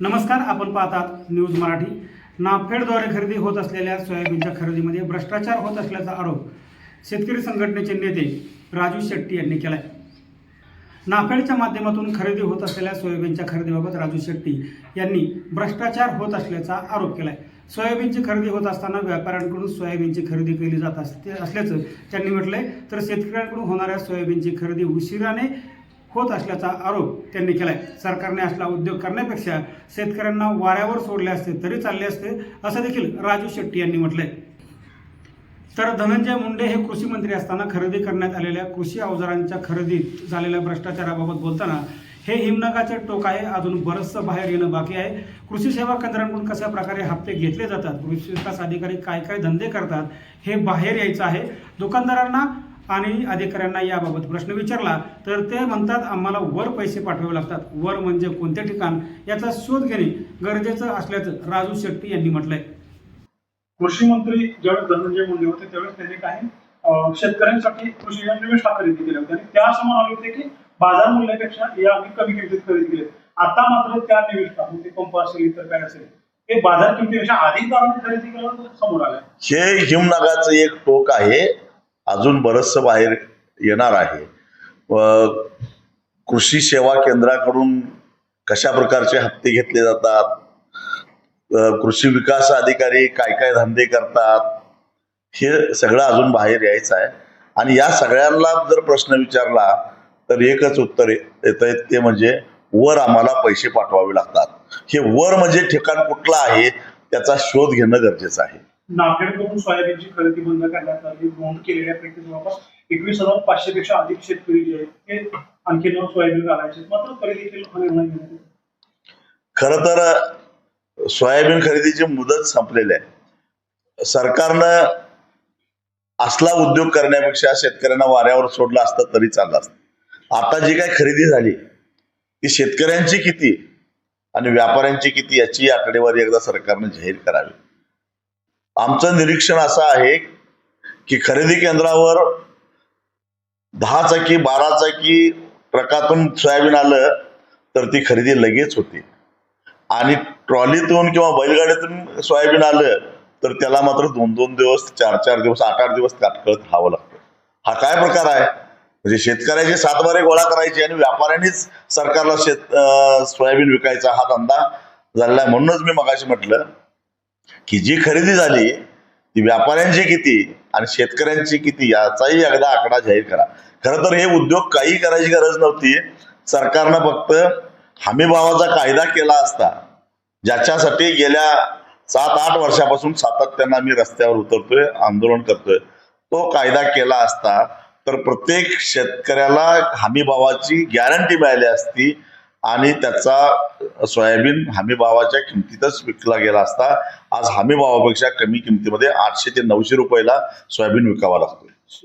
नमस्कार आपण पाहतात न्यूज मराठी. नाफेडद्वारे खरेदी होत असलेल्या सोयाबीनच्या खरेदीमध्ये भ्रष्टाचार होत असल्याचा आरोप शेतकरी संघटनेचे नेते राजू शेट्टी यांनी केलाय. नाफेडच्या माध्यमातून खरेदी होत असलेल्या सोयाबीनच्या खरेदीबाबत राजू शेट्टी यांनी भ्रष्टाचार होत असल्याचा आरोप केलाय. सोयाबीनची खरेदी होत असताना व्यापाऱ्यांकडून सोयाबीनची खरेदी केली जात असते असल्याचं त्यांनी म्हटलंय. तर शेतकऱ्यांकडून होणाऱ्या सोयाबीनची खरेदी उशिराने होत असल्याचा आरोप त्यांनी केलाय. सरकारने असला उद्योग करण्यापेक्षा शेतकऱ्यांना वाऱ्यावर सोडले असते तरी चालले असते असं देखील राजू शेट्टी यांनी म्हटलंय. तर धनंजय मुंडे हे कृषी मंत्री असताना खरेदी करण्यात आलेल्या कृषी अवजारांच्या खरेदीत झालेल्या भ्रष्टाचाराबाबत बोलताना हे हिमनगाचे टोक आहे अजून बरंचसं बाहेर येणं बाकी आहे. कृषी सेवा केंद्रांकडून कशा प्रकारे हप्ते घेतले जातात कृषी विकास अधिकारी काय काय धंदे करतात हे बाहेर यायचं आहे. दुकानदारांना आणि अधिकाऱ्यांना याबाबत प्रश्न विचारला तर ते म्हणतात आम्हाला वर पैसे पाठवावे लागतात. वर म्हणजे कोणते ठिकाण? याचा शोध घेणे गरजेचं असल्याचं राजू शेट्टी यांनी म्हटलंय. कृषी मंत्री ज्यावेळेस धनंजय मुंडे होते त्यावेळेस त्यांनी काही शेतकऱ्यांसाठी कृषी निवेशा खरेदी केल्या होत्या आणि त्या असं म्हणाले होते की बाजार मूल्यापेक्षा या आम्ही कमी किमतीत खरेदी केले. आता मात्र त्या निविष्ठा मग ते पंप असेल इतर काय असेल ते बाजार किमतीपेक्षा अधिक दराने खरेदी केल्यावर समोर आलं हे हिमनगाचं एक टोक आहे. अजून बरंचसं बाहेर येणार आहे. कृषी सेवा केंद्राकडून कशा प्रकारचे हप्ते घेतले जातात? कृषी विकास अधिकारी काय काय धंदे करतात? हे सगळं अजून बाहेर यायचं आहे. आणि या सगळ्यांना जर प्रश्न विचारला तर एकच उत्तर येत आहे ते म्हणजे वर आम्हाला पैसे पाठवावे लागतात. हे वर म्हणजे ठिकाण कुठलं आहे त्याचा शोध घेणं गरजेचं आहे. नाफेडकडून सोयाबीनची खरेदी बंद करण्यात आली. नोंद केलेल्यापैकी जवळपास एकवीस हजार पाचशे पेक्षा अधिक शेतकरी जे आहेत ते आणखी नऊ सोयाबीन घालायचे मात्र तरी देखील हा निर्णय घेण्यात आला. खर तर सोयाबीन खरेदीची मुदत संपलेली आहे. सरकारनं असला उद्योग करण्यापेक्षा शेतकऱ्यांना वाऱ्यावर सोडलं असतं तरी चाललं असतं. आता जी काय खरेदी झाली ती शेतकऱ्यांची किती आणि व्यापाऱ्यांची किती याची आकडेवारी एकदा सरकारनं जाहीर करावी. आमचं निरीक्षण असं आहे की खरेदी केंद्रावर दहा चाकी बारा चाकी ट्रकातून सोयाबीन आलं तर ती खरेदी लगेच होती. आणि ट्रॉलीतून किंवा बैलगाडीतून सोयाबीन आलं तर त्याला मात्र दोन दोन दिवस चार चार दिवस आठ आठ दिवस काटकळत राहावं लागतं. हा काय प्रकार आहे? म्हणजे शेतकऱ्याचे सातबारे गोळा करायचे आणि व्यापाऱ्यांनीच सरकारला शेत सोयाबीन विकायचा हा धंदा झालेला आहे म्हणूनच मी मगाशी म्हटलं. की जी खरेदी झाली ती व्यापाऱ्यांची किती आणि शेतकऱ्यांची किती याचाही एकदा आकडा जाहीर करा. खरं तर हे उद्योग काही करायची गरज नव्हती. सरकारनं फक्त हमी भावाचा कायदा केला असता ज्याच्यासाठी गेल्या सात आठ वर्षापासून सातत्यानं आम्ही रस्त्यावर उतरतोय आंदोलन करतोय. तो कायदा केला असता तर प्रत्येक शेतकऱ्याला हमी भावाची गॅरंटी मिळाली असती. आणि त्याचा सोयाबीन हमीभावाच्या किमतीतच विकला गेला असता आज हमीभावापेक्षा कमी किमतीमध्ये आठशे ते नऊशे रुपयाला सोयाबीन विकावा लागतो